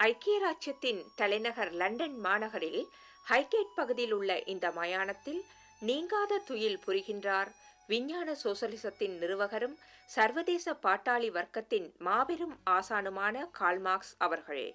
ஐக்கிய ராச்சியத்தின் தலைநகர் லண்டன் மாநகரில் ஹைகேட் பகுதியில் உள்ள இந்த மயானத்தில் நீங்காத துயில் புரிகின்றார். விஞ்ஞான சோசலிசத்தின் நிறுவகரும் சர்வதேச பாட்டாளி வர்க்கத்தின் மாபெரும் ஆசானுமான கால்மார்க்ஸ் அவர்கள்.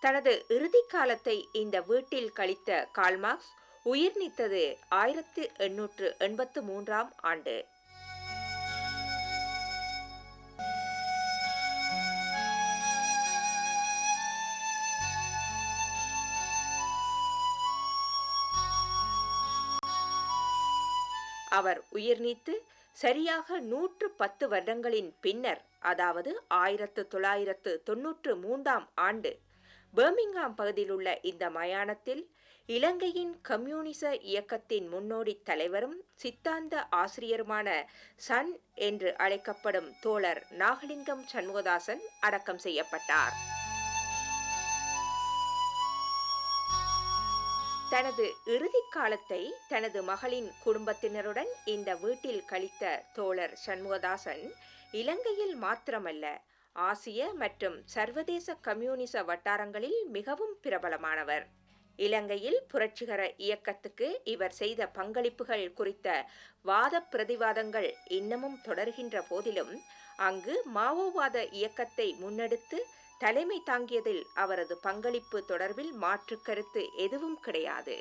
தனது இறுதிக் காலத்தை இந்த வீட்டில் கழித்த கால்மார்க்ஸ் உயிர் நீத்தது ஆயிரத்து எண்ணூற்று எண்பத்து மூன்றாம் ஆண்டு. அவர் உயிர் நீத்து சரியாக நூற்று பத்து வருடங்களின் பின்னர் அதாவது ஆயிரத்து தொள்ளாயிரத்து தொன்னூற்று மூன்றாம் ஆண்டு பர்மிங்ஹாம் பகுதியில் உள்ள இந்த மயானத்தில் இலங்கையின் கம்யூனிச இயக்கத்தின் முன்னோடி தலைவரும் சித்தாந்த ஆசிரியருமான சன் என்று அழைக்கப்படும் தோழர் நாகலிங்கம் சண்முகதாசன் அடக்கம் செய்யப்பட்டார். தனது இறுதிக் காலத்தை தனது மகளின் குடும்பத்தினருடன் இந்த வீட்டில் கழித்த தோழர் சண்முகதாசன் இலங்கையில் மாத்திரமல்ல ஆசிய மற்றும் சர்வதேச கம்யூனிச வட்டாரங்களில் மிகவும் பிரபலமானவர். இலங்கையில் புரட்சிகர இயக்கத்துக்கு இவர் செய்த பங்களிப்புகள் குறித்த வாத பிரதிவாதங்கள் இன்னமும் தொடர்கின்ற போதிலும் அங்கு மாவோவாத இயக்கத்தை முன்னெடுத்து தலைமை தாங்கியதில் அவரது பங்களிப்பு தொடர்பில் மாற்று கருத்து எதுவும் கிடையாது.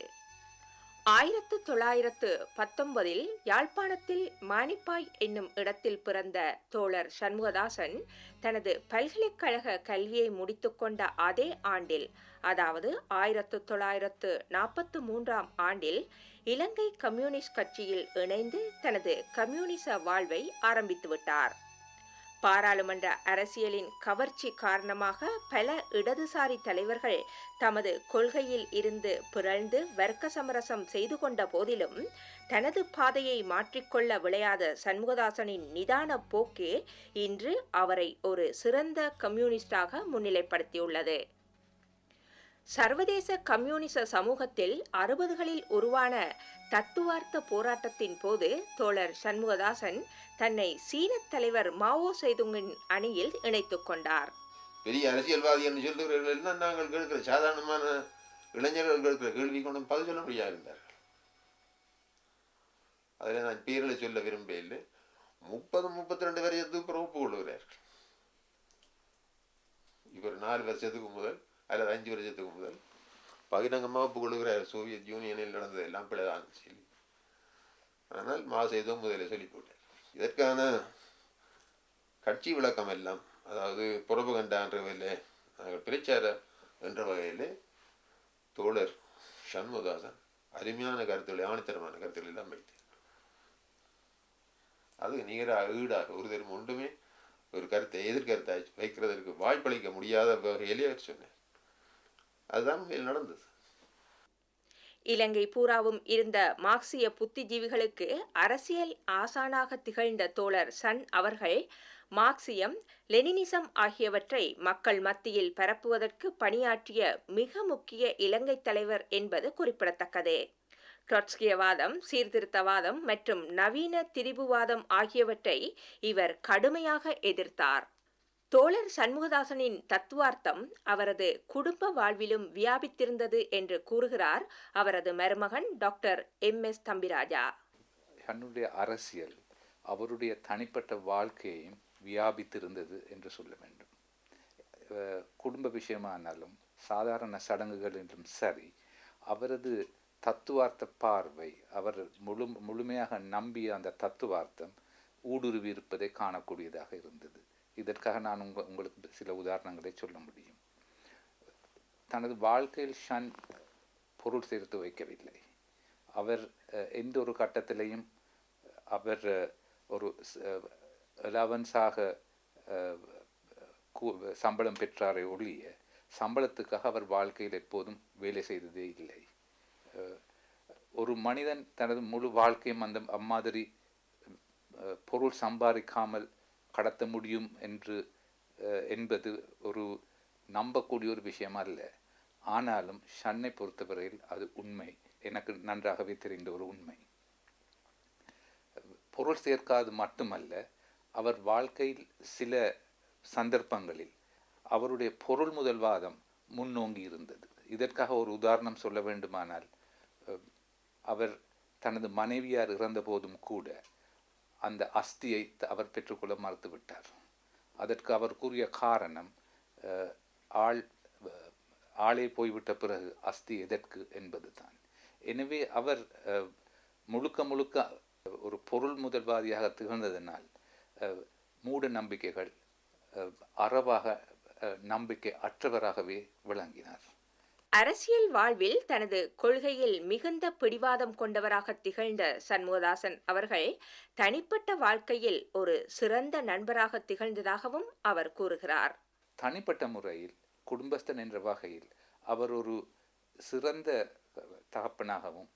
ஆயிரத்து தொள்ளாயிரத்து பத்தொன்பதில் யாழ்ப்பாணத்தில் மானிப்பாய் என்னும் இடத்தில் பிறந்த தோழர் சண்முகதாசன் தனது பல்கலைக்கழக கல்வியை முடித்துக்கொண்ட அதே ஆண்டில் அதாவது ஆயிரத்து தொள்ளாயிரத்து நாற்பத்து மூன்றாம் ஆண்டில் இலங்கை கம்யூனிஸ்ட் கட்சியில் இணைந்து தனது கம்யூனிச வாழ்வை ஆரம்பித்துவிட்டார் பாராளுமன்ற அரசியலின் கவர்ச்சி காரணமாக பல இடதுசாரி தலைவர்கள் தமது கொள்கையில் இருந்து பிறழ்ந்து வர்க்க சமரசம் செய்து கொண்ட போதிலும் தனது பாதையை மாற்றிக்கொள்ள விளையாத சண்முகதாசனின் நிதான போக்கே இன்று அவரை ஒரு சிறந்த கம்யூனிஸ்டாக முன்னிலைப்படுத்தியுள்ளது. சர்வதேச கம்யூனிச சமூகத்தில் அறுபதுகளில் உருவான தத்துவார்த்த போராட்டத்தின் போது தோழர் சண்முகதாசன் தன்னை சீன தலைவர் மாவோ சேதுங்கின் அணியில் இணைத்துக் கொண்டார். பெரிய அரசியல்வாதி என்று சொல்லுகிறவர்கள் தான் நாங்கள் கேட்கிற சாதாரணமான இளைஞர்கள் கேட்கிற கேள்வி கொண்டு பதில் சொல்ல முடியாது இருந்தார்கள் அதில் நான் பேர்களை சொல்ல விரும்பவில்லை முப்பது முப்பத்தி ரெண்டு வருஷத்துக்கு பிறகு ஒப்பு கொள்ளுகிறார்கள். இவர் நாலு வருஷத்துக்கு முதல் அல்லது அஞ்சு வருஷத்துக்கு முதல் பகிரங்கமாக ஒப்பு சோவியத் யூனியனில் நடந்தது எல்லாம் பிழைதான் சொல்லி ஆனால் மாசேதோ முதலில் சொல்லி போட்டார் இதற்கான கட்சி விளக்கம் எல்லாம் அதாவது புறபகண்டா என்ற வகையில் நாங்கள் பிரச்சார என்ற வகையில் தோழர் சண்முகதாசன் அருமையான கருத்துக்களை ஆணித்தரமான கருத்துக்களை எல்லாம் வைத்தார். அது நிகராக ஈடாக ஒரு தரும் ஒன்றுமே ஒரு கருத்தை எதிர்கருத்தை வைக்கிறதற்கு வாய்ப்பளிக்க முடியாத வகையிலே அவர் சொன்னார். அதுதான் நடந்தது. இலங்கை பூராவும் இருந்த மார்க்சிய புத்திஜீவிகளுக்கு அரசியல் ஆசானாக திகழ்ந்த தோழர் சன் அவர்கள் மார்க்சியம் லெனினிசம் ஆகியவற்றை மக்கள் மத்தியில் பரப்புவதற்கு பணியாற்றிய மிக முக்கிய இலங்கை தலைவர் என்பது குறிப்பிடத்தக்கது. ட்ரொட்ஸ்கியவாதம் சீர்திருத்தவாதம் மற்றும் நவீன திரிபுவாதம் ஆகியவற்றை இவர் கடுமையாக எதிர்த்தார். தோழர் சண்முகதாசனின் தத்துவார்த்தம் அவரது குடும்ப வாழ்விலும் வியாபித்திருந்தது என்று கூறுகிறார் அவரது மருமகன் டாக்டர் எம். எஸ். தம்பிராஜா. தன்னுடைய அரசியல் அவருடைய தனிப்பட்ட வாழ்க்கையையும் வியாபித்திருந்தது என்று சொல்ல வேண்டும். குடும்ப விஷயமானாலும் சாதாரண சடங்குகள் என்றும் சரி அவரது தத்துவார்த்த பார்வை அவர் முழு முழுமையாக நம்பிய அந்த தத்துவார்த்தம் ஊடுருவி இருப்பதை காணக்கூடியதாக இருந்தது. இதற்காக நான் உங்க உங்களுக்கு சில உதாரணங்களை சொல்ல முடியும். தனது வாழ்க்கையில் ஷன் பொருள் சேர்த்து வைக்கவில்லை. அவர் எந்த ஒரு கட்டத்திலையும் அவர் ஒரு அலவன்ஸாக சம்பளம் பெற்றாரை ஒழிய சம்பளத்துக்காக அவர் வாழ்க்கையில் எப்போதும் வேலை செய்ததே இல்லை. ஒரு மனிதன் தனது முழு வாழ்க்கையும் அந்த அம்மாதிரி பொருள் சம்பாதிக்காமல் கடத்த முடியும் என்று அஹ், என்பது ஒரு நம்பக்கூடிய ஒரு விஷயம் அல்ல. ஆனாலும் ஷன்னை பொறுத்தவரையில் அது உண்மை. எனக்கு நன்றாகவே தெரிந்த ஒரு உண்மை. பொருள் சேர்க்காது மட்டுமல்ல அவர் வாழ்க்கையில் சில சந்தர்ப்பங்களில் அவருடைய பொருள் முதல்வாதம் முன்னோங்கி இருந்தது. இதற்காக ஒரு உதாரணம் சொல்ல வேண்டுமானால் அவர் தனது மனைவியார் இறந்த போதும் கூட அந்த அஸ்தியை அவர் பெற்றுக்கொள்ள மறுத்துவிட்டார். அதற்கு அவர் கூறிய காரணம் ஆள் ஆளே போய்விட்ட பிறகு அஸ்தி எதற்கு என்பது தான் எனவே அவர் முழுக்க முழுக்க ஒரு பொருள் முதல்வாதியாக திகழ்ந்ததனால் மூட நம்பிக்கைகள் அறவாக நம்பிக்கை அற்றவராகவே விளங்கினார். அரசியல் வாழ்வில் தனது கொள்கையில் மிகுந்த பிடிவாதம் கொண்டவராக திகழ்ந்த சண்முகதாசன் அவர்கள் தனிப்பட்ட வாழ்க்கையில் ஒரு சிறந்த நண்பராக திகழ்ந்ததாகவும் அவர் கூறுகிறார். தனிப்பட்ட முறையில் குடும்பஸ்தன் என்ற வகையில் அவர் ஒரு சிறந்த தகப்பனாகவும்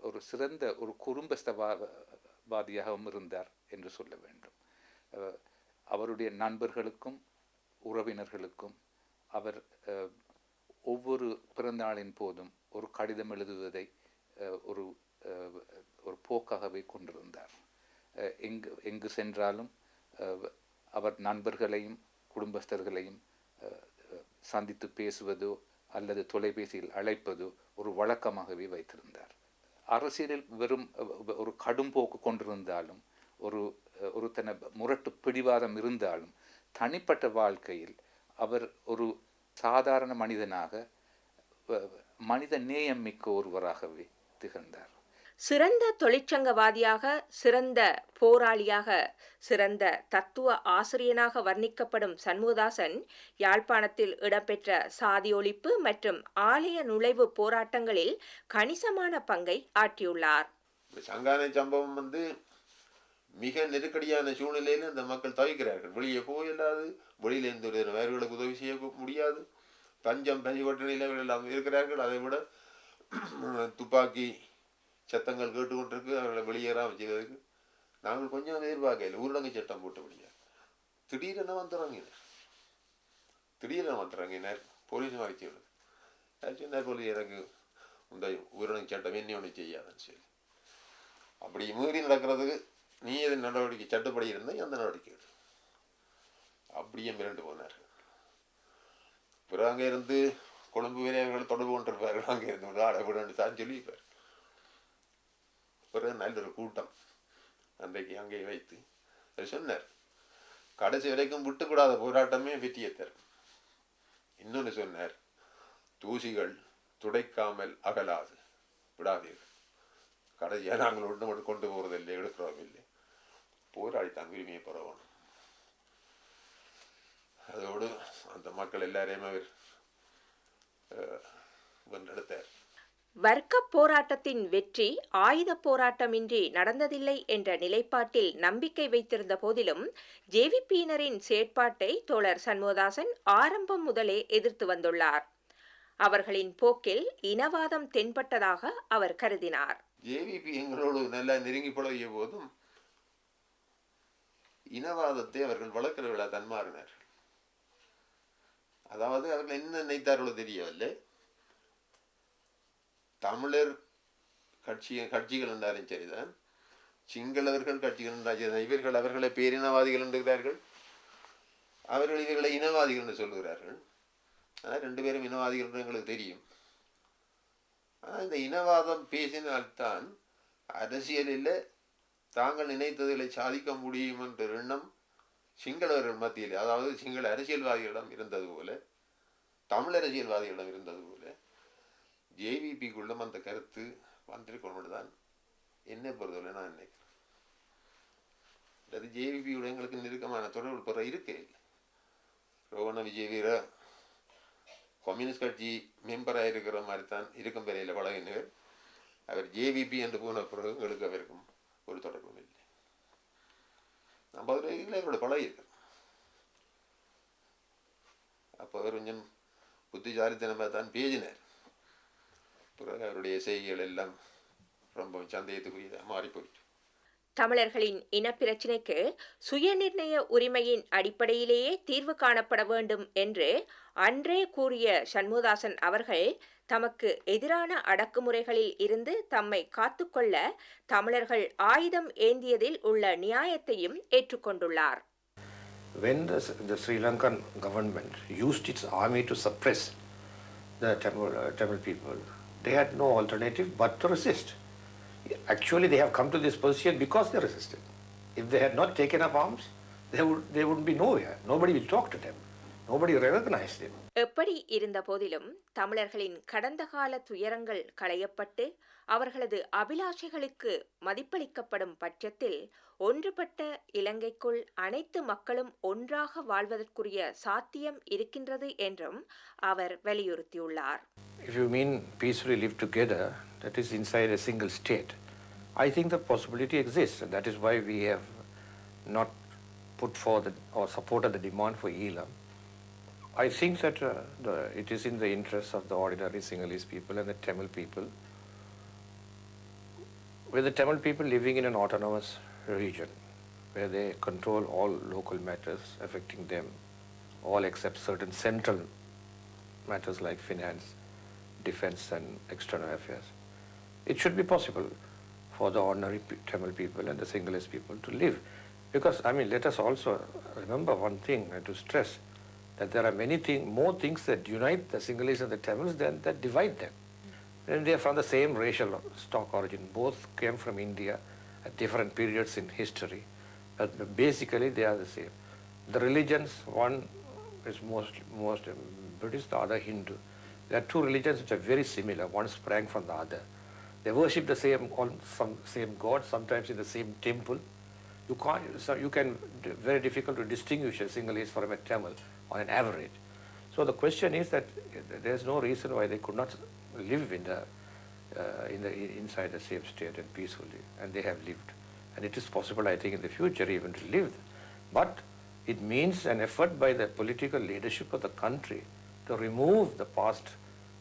ஒரு சிறந்த ஒரு குடும்பஸ்தவாதியாகவும் இருந்தார் என்று சொல்ல வேண்டும். அவருடைய நண்பர்களுக்கும் உறவினர்களுக்கும் அவர் ஒவ்வொரு பிறந்தநாளின் போதும் ஒரு கடிதம் எழுதுவதை ஒரு ஒரு போக்காகவே கொண்டிருந்தார். எங்கு எங்கு சென்றாலும் அவர் நண்பர்களையும் குடும்பஸ்தர்களையும் சந்தித்து பேசுவதோ அல்லது தொலைபேசியில் அழைப்பதோ ஒரு வழக்கமாகவே வைத்திருந்தார். அரசியலில் வெறும் ஒரு கடும் போக்கு கொண்டிருந்தாலும் ஒரு அஹ், ஒரு தன முரட்டு பிடிவாதம் இருந்தாலும் தனிப்பட்ட வாழ்க்கையில் அவர் ஒரு சாதாரண மனிதனாக மனித நேயம் மிக்க ஒருவராகவே திகழ்ந்தார். சிறந்த தொழிற்சங்கவாதியாக சிறந்த போராளியாக சிறந்த தத்துவ ஆசிரியனாக வர்ணிக்கப்படும் சண்முகதாசன் யாழ்ப்பாணத்தில் இடம்பெற்ற சாதி ஒழிப்பு மற்றும் ஆலய நுழைவு போராட்டங்களில் கணிசமான பங்கை ஆற்றியுள்ளார். சங்கானை சம்பவம் வந்து மிக நெருக்கடியான சூழ்நிலையில் இந்த மக்கள் தவிக்கிறார்கள். வெளியே போயில்லாது வெளியில் எந்த ஒரு வயர்களுக்கு உதவி செய்ய முடியாது. பஞ்சம் பஞ்சவட்டணியில் அவர்கள் எல்லாம் இருக்கிறார்கள். அதை விட துப்பாக்கி சத்தங்கள் கேட்டுக்கொண்டிருக்கு. அவர்களை வெளியேறாமல் செய்வதற்கு நாங்கள் கொஞ்சம் எதிர்பார்க்கல ஊரடங்கு சட்டம் போட்டு முடியாது திடீரென வந்துடுறாங்க திடீரென வந்துடுறாங்க போலீஸ் மறைச்சி விடுது சொன்னார் போலீஸ் எனக்கு இந்த ஊரடங்கு சட்டம் என்ன ஒன்று செய்யாதுன்னு சொல்லி. அப்படி மீறி நடக்கிறதுக்கு நீ எது நடவடிக்கை சட்டப்படி இருந்தால் எந்த நடவடிக்கை எடு அப்படியே மிரண்டு போனார்கள். பிறகு அங்கே இருந்து கொழும்பு வீரர்கள் தொடர்பு கொண்டிருப்பார்கள். அங்கே இருந்து ஆட தான் சொல்லியிருப்பார். பிறகு நல்ல ஒரு கூட்டம் அன்றைக்கு அங்கே வைத்து அவர் சொன்னார். கடைசி வரைக்கும் விட்டுக்கூடாத போராட்டமே வெற்றியை தரும் இன்னொன்று சொன்னார் தூசிகள் துடைக்காமல் அகலாது. விடாதீர்கள். கடைசியாக நாங்கள் ஒன்று மட்டும் கொண்டு போகிறதில்லை எடுக்கிறோம் இல்லை. போராடி தான் விரும்பிய பரவணும் அதோடு அந்த மக்கள் எல்லாரையுமே அவர் வென்றெடுத்தார். வர்க்க போராட்டத்தின் வெற்றி ஆயுத போராட்டமின்றி நடந்ததில்லை என்ற நிலைப்பாட்டில் நம்பிக்கை வைத்திருந்த போதிலும் ஜேவிபியினரின் செயற்பாட்டை தோழர் சண்முகதாசன் ஆரம்பம் முதலே எதிர்த்து வந்துள்ளார். அவர்களின் போக்கில் இனவாதம் தென்பட்டதாக அவர் கருதினார். ஜேவிபி எங்களோடு நல்லா நெருங்கி பழகிய போதும் இனவாதத்தை அவர்கள் வளர்க்கிறவர்களா தன்மாறினார்கள் அதாவது அவர்கள் என்ன நினைத்தார்களோ தெரியவில்லை. தமிழர் கட்சி கட்சிகள் என்றாலும் சரிதான். சிங்களவர்கள் கட்சிகள் என்றாலும் இவர்கள் அவர்களை பேரினவாதிகள் என்கிறார்கள் அவர்கள் இவர்களை இனவாதிகள் என்று சொல்லுகிறார்கள் ஆனால் ரெண்டு பேரும் இனவாதிகள் என்று எங்களுக்கு தெரியும். ஆனால் இந்த இனவாதம் பேசினால்தான் அரசியலில் தாங்கள் நினைத்ததில் சாதிக்க முடியும் என்ற எண்ணம் சிங்களவர்கள் மத்தியில் அதாவது சிங்கள அரசியல்வாதிகளிடம் இருந்தது போல தமிழ் அரசியல்வாதிகளிடம் இருந்தது போல ஜேவிபிக்குள்ளும் அந்த கருத்து வந்திருக்கணும் தான் என்னை பொறுத்தவரை நான் நினைக்கிறேன். அது ஜேவிபியோட எங்களுக்கு நெருக்கமான தொடர்பு பிற இருக்கே ரோவண விஜய் வீர கம்யூனிஸ்ட் கட்சி மெம்பராக இருக்கிற மாதிரி தான் இருக்கும் பெறையில் பழகினவர். அவர் ஜேவிபி என்று போன பிறகு எங்களுக்கு அவருக்கும் ஒரு தொடர்பும் இல்லை. நம்ம அதில் அவரோட பழகியிருக்கோம் அப்போ அவர் கொஞ்சம் புத்திசாலித்தனமாக தான் பேசினார். பிறகு அவருடைய செய்திகள் எல்லாம் ரொம்ப சந்தேகத்துக்குரியதாக மாறி போயிட்டு தமிழர்களின் இனப்பிரச்சினைக்கு சுயநிர்ணய உரிமையின் அடிப்படையிலேயே தீர்வு காணப்பட வேண்டும் என்று அன்றே கூறிய சண்முகதாசன் அவர்கள் தமக்கு எதிரான அடக்குமுறைகளில் இருந்து தம்மை காத்துக்கொள்ள தமிழர்கள் ஆயுதம் ஏந்தியதில் உள்ள நியாயத்தையும் ஏற்றுக்கொண்டுள்ளார் when the, the Sri Lankan government used its army to suppress the Tamil, uh, Tamil people, they had no alternative but to resist. Actually, they have come to this position because they resisted. If they had not taken up arms, they, would, they wouldn't be nowhere. Nobody will talk to them. Nobody recognized them. எப்படி இருந்த போதிலும் தமிழர்களின் கடந்த கால துயரங்கள் களையப்பட்டு அவர்களது அபிலாஷைகளுக்கு மதிப்பளிக்கப்படும் பட்சத்தில் ஒன்றுபட்ட இலங்கைக்குள் அனைத்து மக்களும் ஒன்றாக வாழ்வதற்குரிய சாத்தியம் இருக்கின்றது என்றும் அவர் வலியுறுத்தியுள்ளார் If you mean peacefully live together, that is inside a single state, I think the possibility exists, and that is why we have not put forward or supported the demand for ELAM. I think that uh, the, it is in the interest of the ordinary Sinhalese people and the Tamil people, with the Tamil people living in an autonomous region where they control all local matters affecting them, all except certain central matters like finance, defense, and external affairs. It should be possible for the ordinary Tamil people and the Sinhalese people to live. Because, I mean, let us also remember one thing and to stress that there are many thing, more things that unite the Sinhalese and the Tamils than that divide them. And they are from the same racial stock origin. Both came from India at different periods in history. But basically, they are the same. The religions, one is most, most Buddhist, the other Hindu. There are two religions which are very similar. One sprang from the other. They worship the same, some same God, sometimes in the same temple. You can't, so you can, very difficult to distinguish a Sinhalese from a Tamil on an average. So the question is that there's no reason why they could not live in the, uh, in the, inside the same state and peacefully, and they have lived. And it is possible, I think, in the future even to live. But it means an effort by the political leadership of the country to remove the past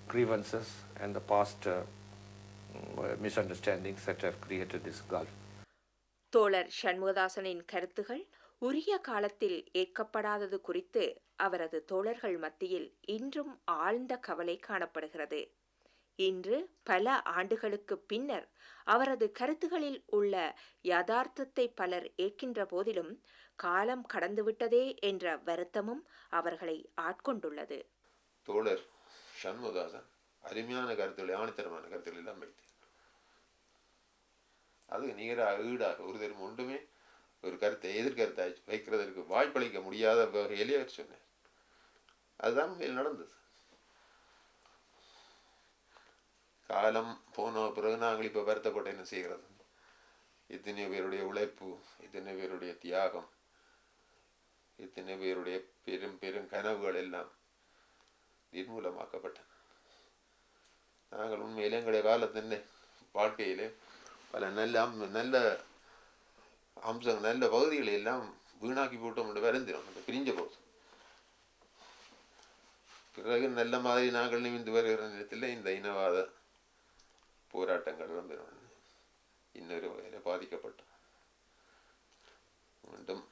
grievances and the past uh, mm, misunderstandings that have created this gulf. தோழர் சண்முகதாசனின் கருத்துகள் உரிய காலத்தில் ஏற்கப்படாதது குறித்து அவரது தோழர்கள் மத்தியில் இன்றும் ஆழ்ந்த கவலை காணப்படுகிறது. இன்று பல ஆண்டுகளுக்கு பின்னர் அவரது கருத்துகளில் உள்ள யதார்த்தத்தை பலர் ஏற்கின்ற போதிலும் காலம் கடந்துவிட்டதே என்ற வருத்தமும் அவர்களை ஆட்கொண்டுள்ளது. தோழர் சண்முகாசன் அருமையான கருத்துக்களை ஆணித்தரமான கருத்துக்களை எல்லாம் வைத்தார். அது நிகராக ஈடாக ஒரு தரம் ஒன்றுமே ஒரு கருத்தை எதிர்கருத்தை வைக்கிறதற்கு வாய்ப்பளிக்க முடியாத வகையிலே அவர் சொன்னார். அதுதான் உண்மையில் நடந்தது. காலம் போன பிறகு நாங்கள் இப்போ வருத்தப்பட்டு என்ன செய்கிறது? இத்தனை பேருடைய உழைப்பு இத்தனை பேருடைய தியாகம் இத்தனை பேருடைய பெரும் பெரும் கனவுகள் எல்லாம் நிர்மூலமாக்கப்பட்டன. நாங்கள் உண்மையிலே எங்களுடைய காலத்தின் வாழ்க்கையிலே பல நல்ல நல்ல அம்சம் நல்ல பகுதிகளை எல்லாம் வீணாக்கி போட்டோம் என்று வருந்தினோம். அந்த பிரிஞ்ச போது. பிறகு நல்ல மாதிரி நாங்கள் நிமிந்து வருகிற நேரத்தில் இந்த இனவாத போராட்டங்கள் இடம்பெறும் இன்னொரு வகையில் பாதிக்கப்பட்டோம் மீண்டும்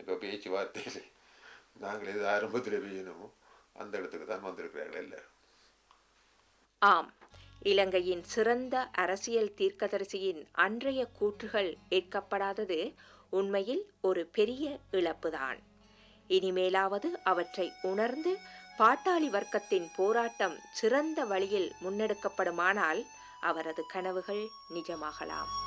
இப்போ பேச்சுவார்த்தையில் நாங்கள் எது ஆரம்பத்தில் பேசினோமோ அந்த இடத்துக்கு தான் வந்திருக்கிறார்கள் எல்லாரும். ஆம். இலங்கையின் சிறந்த அரசியல் தீர்க்கதரிசியின் அன்றைய கூற்றுகள் ஏற்கப்படாதது உண்மையில் ஒரு பெரிய இழப்புதான். இனிமேலாவது அவற்றை உணர்ந்து பாட்டாளி வர்க்கத்தின் போராட்டம் சிறந்த வழியில் முன்னெடுக்கப்படுமானால் அவரது கனவுகள் நிஜமாகலாம்.